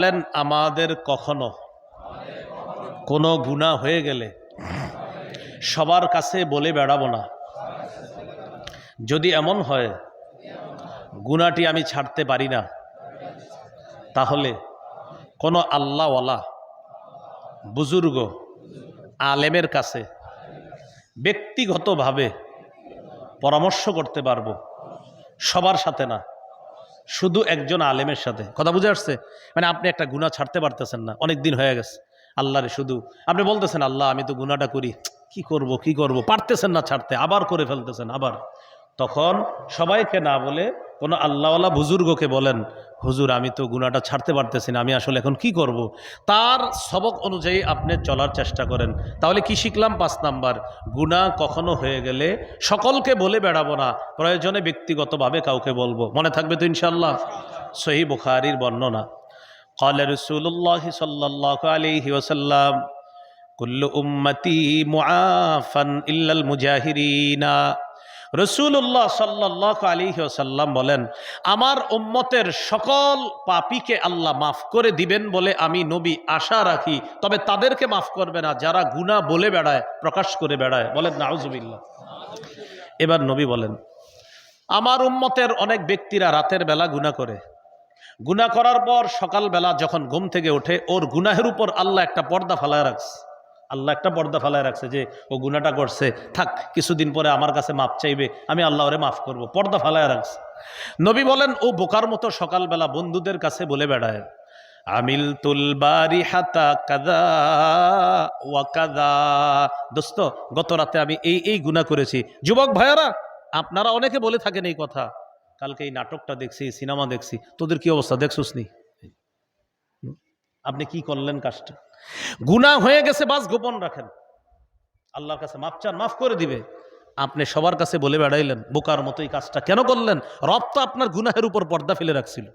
বলেন আমাদের কখনো কোনো গুণা হয়ে গেলে সবার কাছে বলে বেড়াবো না। যদি এমন হয়, গুণাটি আমি ছাড়তে পারি না, তাহলে কোনো আল্লাহওয়ালা বুজুর্গ আলেমের কাছে ব্যক্তিগতভাবে পরামর্শ করতে পারব সবার সাথে না। শুধু একজন আলেমের সাথে। কথা বুঝে আসছে? মানে আপনি একটা গুণা ছাড়তে পারতেছেন না, অনেক দিন হয়ে গেছে। আল্লাহরে শুধু, আপনি বলতেছেন, আল্লাহ, আমি তো গুণাটা করি। কি করব কি করব? পারতেছেন না ছাড়তে, আবার করে ফেলতেছেন, আবার। তখন সবাইকে না বলে কোনো আল্লাহওয়ালা বুজুর্গকে বলেন হুজুর আমি তো গুণাটা ছাড়তে পারতেছি না আমি আসলে এখন কি করব। তার সবক অনুযায়ী আপনি চলার চেষ্টা করেন তাহলে কি শিখলাম পাঁচ নাম্বার গুণা কখনো হয়ে গেলে সকলকে বলে বেড়াবো না প্রয়োজনে ব্যক্তিগতভাবে কাউকে বলবো মনে থাকবে তো ইনশাল্লাহ সহি বুখারির বর্ণনা قال رسول الله صلى الله عليه وسلم كل أمتي معافا إلا المجاهرين রসুল্লাহ সাল্লাহ আলী সাল্লাম বলেন, আমার উম্মতের সকল পাপীকে আল্লাহ মাফ করে দিবেন বলে আমি নবী আশা রাখি, তবে তাদেরকে মাফ করবে না, যারা গুণা বলে বেড়ায়, প্রকাশ করে বেড়ায়। বলেন, নাউজুবিল্লাহ। এবার নবী বলেন, আমার উম্মতের অনেক ব্যক্তিরা রাতের বেলা গুণা করে। গুণা করার পর সকালবেলা যখন ঘুম থেকে ওঠে, ওর গুনাহের উপর আল্লাহ একটা পর্দা ফালায় রাখছে। আল্লাহ একটা পর্দা ফালায় রাখছে যে, ও গুনাটা করছে, থাক, কিছুদিন পরে আমার কাছে মাপ চাইবে, আমি আল্লাহ ওরে মাফ করব। পর্দা ফালায় রাখছে। নবী বলেন, ও বোকার মতো সকালবেলা বন্ধুদের কাছে বলে বেড়ায়, আমিল তুল বারি হাতা কাদা ওয়া কাদা দোস্ত, গত রাতে আমি এই এই গুণা করেছি। যুবক ভাইয়ারা, আপনারা অনেকে বলে থাকেন এই কথা, কালকে এই নাটকটা দেখছি সিনেমা দেখছি, তোদের কি অবস্থা? দেখছোস নি আপনি কি করলেন কাজটা? গুনাহ হয়ে গেছে, বাস গোপন রাখেন। আল্লাহর কাছে মাপ চান, মাফ করে দিবে। আপনি সবার কাছে বলে বেড়াইলেন, বোকার মতো এই কাজটা কেন করলেন? রব তো আপনার গুনাহের উপর পর্দা ফেলে রাখছিল।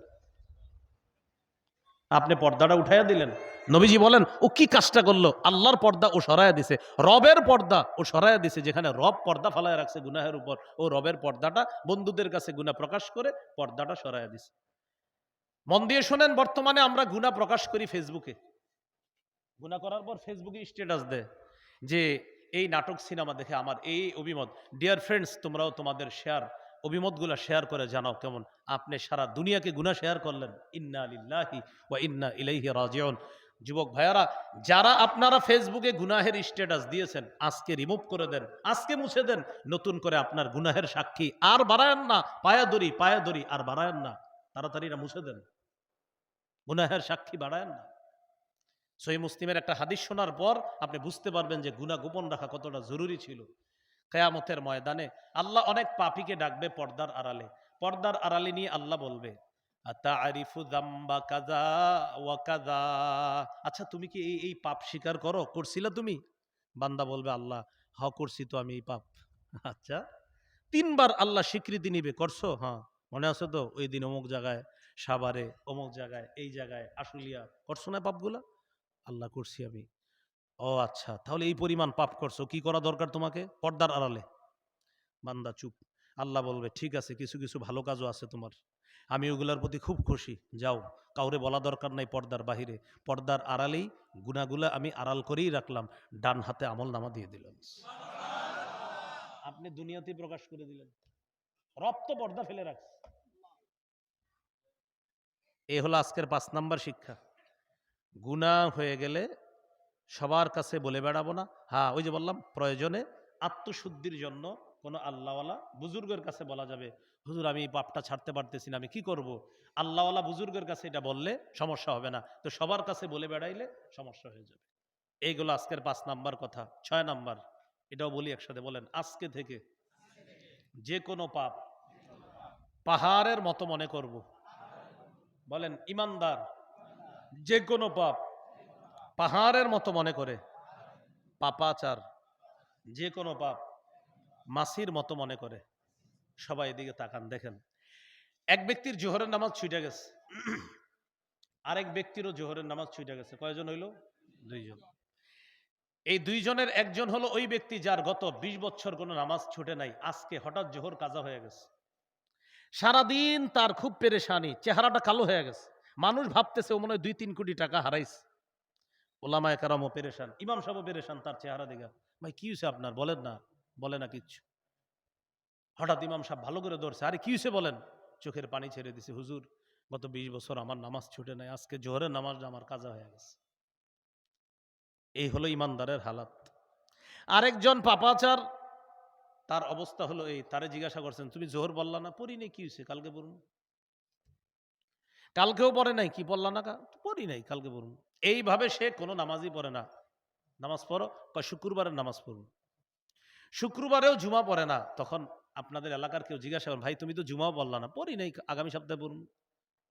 আপনি পর্দাটা উঠাইয়া দিলেন। নবীজি বলেন, ও কি কাজটা করল? আল্লাহর পর্দা ও সরাইয়া দিছে। রবের পর্দা ও সরাইয়া দিছে, যেখানে রব পর্দা ফালায় রাখছে গুনাহের উপর। ও রবের পর্দাটা বন্ধুদের কাছে গুনাহ প্রকাশ করে পর্দাটা সরাইয়া দিছে। মন দিয়ে শোনেন, বর্তমানে আমরা গুনাহ প্রকাশ করি ফেসবুকে গুনাহ করার পর ফেসবুকে স্ট্যাটাস দেয় যে, এই নাটক সিনেমা দেখে আমার এই অভিমত। ডিয়ার ফ্রেন্ডস তোমরাও তোমাদের শেয়ার অভিমতগুলো শেয়ার করে জানাও কেমন? আপনি সারা দুনিয়াকে গুনাহ শেয়ার করলেন। ইন্না লিল্লাহি ওয়া ইন্না ইলাইহি রাজিউন। যুবক ভাইয়ারা, যারা আপনারা ফেসবুকে গুনাহের স্ট্যাটাস দিয়েছেন, আজকে রিমুভ করে দেন, আজকে মুছে দেন, নতুন করে আপনার গুনাহের সাক্ষী। আর বাড়ায়েন না, পায়া দড়ি পায়া দড়ি, আর বাড়ায়েন না, তাড়াতাড়ি মুছে দেন। গুনাহের সাক্ষী বাড়ায়েন না। সহি মুসলিমের একটা হাদিস শোনার পর আপনি বুঝতে পারবেন যে গুণা গোপন রাখা কতটা জরুরি ছিল। কেয়ামতের ময়দানে আল্লাহ অনেক পাপীকে ডাকবে পর্দার আড়ালে। পর্দার আড়ালে নিয়ে আল্লাহ বলবে আচ্ছা তুমি কি এই এই পাপ স্বীকার করো? করছিলা তুমি? বান্দা বলবে, আল্লাহ, হ, করছি তো আমি এই পাপ। আচ্ছা তিনবার আল্লাহ স্বীকৃতি নিবে, করছ? হ্যাঁ মনে আছে তো? ওই দিন অমুক জায়গায় সাভারে, অমুক জায়গায়, এই জায়গায়, আশুলিয়া, করছ না পাপগুলা? আল্লাহ করছি আমি। ও আচ্ছা তাহলে এই পরিমাণ পাপ করছ, কি করা দরকার তোমাকে? পর্দার আড়ালে। বান্দা চুপ। আল্লাহ বলবে, ঠিক আছে, কিছু কিছু ভালো কাজও আছে তোমার। আমি ওগুলোর প্রতি খুব খুশি। যাও, কাউরে বলা দরকার নাই পর্দার বাহিরে। পর্দার আড়ালেই গুনাগুলা আমি আড়াল করেই রাখলাম। ডান হাতে আমল নামা দিয়ে দিলাম। আপনি দুনিয়াতে প্রকাশ করে দিলেন। রব তো পর্দা ফেলে রাখছে। এ হলো আজকের পাঁচ নাম্বার শিক্ষা। গুণা হয়ে গেলে সবার কাছে বলে বেড়াবো না। হ্যাঁ ওই যে বললাম, প্রয়োজনে আত্মশুদ্ধির জন্য কোনো আল্লাহওয়ালা বুজুর্গের কাছে বলা যাবে, হুজুর, আমি পাপটা ছাড়তে পারতেছি না, আমি কি করব। আল্লাহওয়ালা বুজুর্গের কাছে এটা বললে সমস্যা হবে না। তো সবার কাছে বলে বেড়াইলে সমস্যা হয়ে যাবে। এইগুলো আজকের পাঁচ নাম্বার কথা, ছয় নাম্বার, এটাও বলি একসাথে, বলেন, আজকে থেকে যে কোনো পাপ পাহাড়ের মতো মনে করব। বলেন, ইমানদার যে কোনো পাপ, পাহাড়ের মতো মনে করে, পাপাচার যে কোনো পাপ, মাসির মতো মনে করে, সবাই এদিকে তাকান, দেখেন। এক ব্যক্তির জোহরের নামাজ ছুটে গেছে। আরেক ব্যক্তিরও জোহরের নামাজ ছুটে গেছে। কয়জন হইল? দুইজন। এই দুইজনের একজন হলো ওই ব্যক্তি যার গত ২০ বছর কোনো নামাজ ছুটে নাই। আজকে হঠাৎ জোহর কাজা হয়ে গেছে। সারাদিন তার খুব পেরেশানি, চেহারাটা কালো হয়ে গেছে। মানুষ ভাবতেছে, ও মনে হয় দুই তিন কোটি টাকা হারাইছে। ওলামায় কারামও পেরেশান, ইমাম সাহেবও পেরেশান, তার চেহারা দেখা। ভাই, কি হয়েছে আপনার? বলেন না, বলে না কিচ্ছু। হঠাৎ ইমাম সাহেব ভালো করে ধরছে, আরে কি হয়েছে বলেন? চোখের পানি ছেড়ে দিছে, হুজুর, গত বিশ বছর আমার নামাজ ছুটে নাই, আজকে জোহরের নামাজ আমার কাজা হয়ে গেছে। এই হলো ইমানদারের হালাত। আরেকজন পাপাচার, তার অবস্থা হলো এই, তারে জিজ্ঞাসা করছেন, তুমি জোহর বললা না? পড়ি নাই কি হয়েছে কালকে পড়ুন। কালকেও পড়ে নাই, কি বললা না পড়ি নাই, কালকে পড়ুন এইভাবে সে কোনো নামাজই পড়ে না। নামাজ পড়ো, বা শুক্রবারের নামাজ পড়ুন। শুক্রবারেও জুমা পড়ে না। তখন আপনাদের এলাকার কেউ জিজ্ঞাসা করেন, ভাই, তুমি তো জুমাও বললা না। পড়ি নাই, আগামী সপ্তাহে পড়ুন।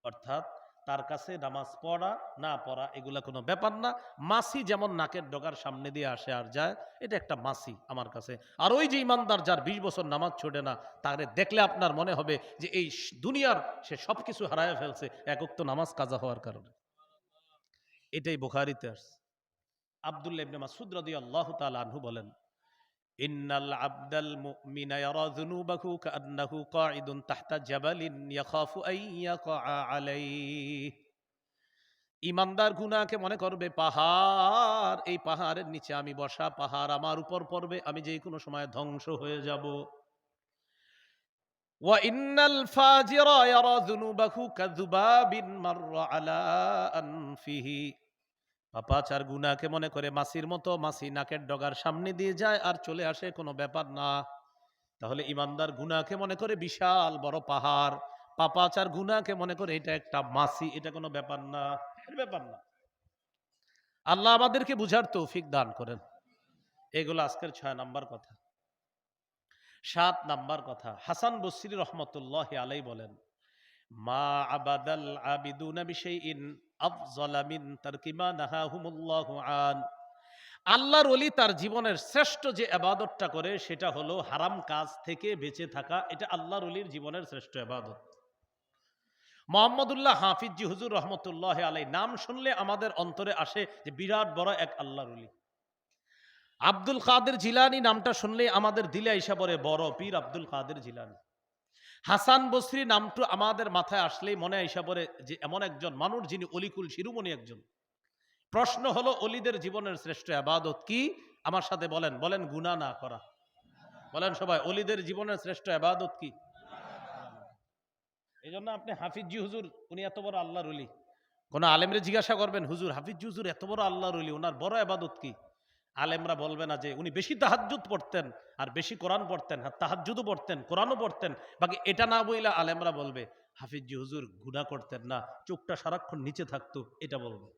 অর্থাৎ তার কাছে নামাজ পড়া, না পড়া এগুলা কোনো ব্যাপার না। মাসি যেমন নাকের ডগার সামনে দিয়ে আসে আর যায়, এটা একটা মাসি আমার কাছে। আর ওই যে ইমানদার যার বিশ বছর নামাজ ছোটে না তাকে দেখলে আপনার মনে হবে যে এই দুনিয়ার সে সব কিছু হারায় ফেলছে একক তো নামাজ কাজা হওয়ার কারণে। এটাই বোখারিতে আসছে। আবদুল্লাহ মাসুদ রাদিয়াল্লাহু বলেন ইন্নাল আবদাল মুমিনা ইয়ারা যুনুবাহু কাআন্নাহু কাঈদুন তাহতা জাবালিন ইয়াখাফু আন ইয়াকা আলাইহি। ইমানদার গুনাহকে মনে করবে, পাহাড়, এই পাহাড়ের নিচে আমি বসা পাহাড় আমার উপর পড়বে, আমি যে কোনো সময় ধ্বংস হয়ে যাব। ইন্নাল ফাজিরা ইয়ারা যুনুবাহু কাযুবাবিন মাররা আলা আনফিহি পাপাচার গুনাকে মনে করে মাসির মতো মাসি নাকের ডগার সামনে দিয়ে যায় আর চলে আসে, কোনো ব্যাপার না। তাহলে ইমানদার গুনাকে মনে করে বিশাল বড় পাহাড়। পাপাচার গুনাকে মনে করে এটা একটা মাসি, এটা কোনো ব্যাপার না ব্যাপার না। আল্লাহ আমাদেরকে বুঝার তৌফিক দান করেন। এগুলো আজকের ছয় নাম্বার কথা। সাত নাম্বার কথা, হাসান বসরি রহমতুল্লাহ আলাই বলেন মা আল্লাহর ওলি তার জীবনের শ্রেষ্ঠ যে আবাদতটা করে, সেটা হলো হারাম কাজ থেকে বেঁচে থাকা, এটা আল্লাহর ওলির জীবনের শ্রেষ্ঠ আবাদত। মোহাম্মদুল্লাহ হাফিজি হুজুর রহমতুল্লাহ আলাই নাম শুনলে আমাদের অন্তরে আসে যে বিরাট বড় এক আল্লাহর ওলি। আব্দুল কাদের জিলানি নামটা শুনলে আমাদের দিলে আইসা পড়ে, বড় পীর আব্দুল কাদের জিলানি। হাসান বসরি নামটা আমাদের মাথায় আসলেই মনে আইসা পড়ে যে এমন একজন মানুষ যিনি অলিকুল শিরুমণি একজন। প্রশ্ন হলো, অলিদের জীবনের শ্রেষ্ঠ আবাদত কি? আমার সাথে বলেন বলেন গুণা না করা। বলেন সবাই, অলিদের জীবনের শ্রেষ্ঠ আবাদত কি? এই জন্য আপনি হাফিজি হুজুর, উনি এত বড় আল্লাহর অলি। কোন আলেমরে জিজ্ঞাসা করবেন, হুজুর, হাফিজি হুজুর এত বড় আল্লাহর অলি ওনার বড় আবাদত কি? আলেমরা বলবে না যে উনি বেশি তাহাজ্জুদ পড়তেন আর বেশি কোরআন পড়তেন আর তাহাজ্জুদও পড়তেন, কোরআনও পড়তেন। বাকি এটা না বইলে আলেমরা বলবে, হাফিজি হুজুর গুণা করতেন না, চোখটা সারাক্ষণ নিচে থাকতো, এটা বলবে।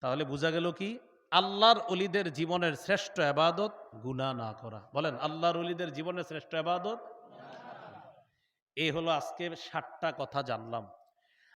তাহলে বোঝা গেল কি? আল্লাহর অলিদের জীবনের শ্রেষ্ঠ আবাদত গুণা না করা। বলেন, আল্লাহর অলিদের জীবনের শ্রেষ্ঠ আবাদত? এই হলো আজকে ষাটটা কথা জানলাম।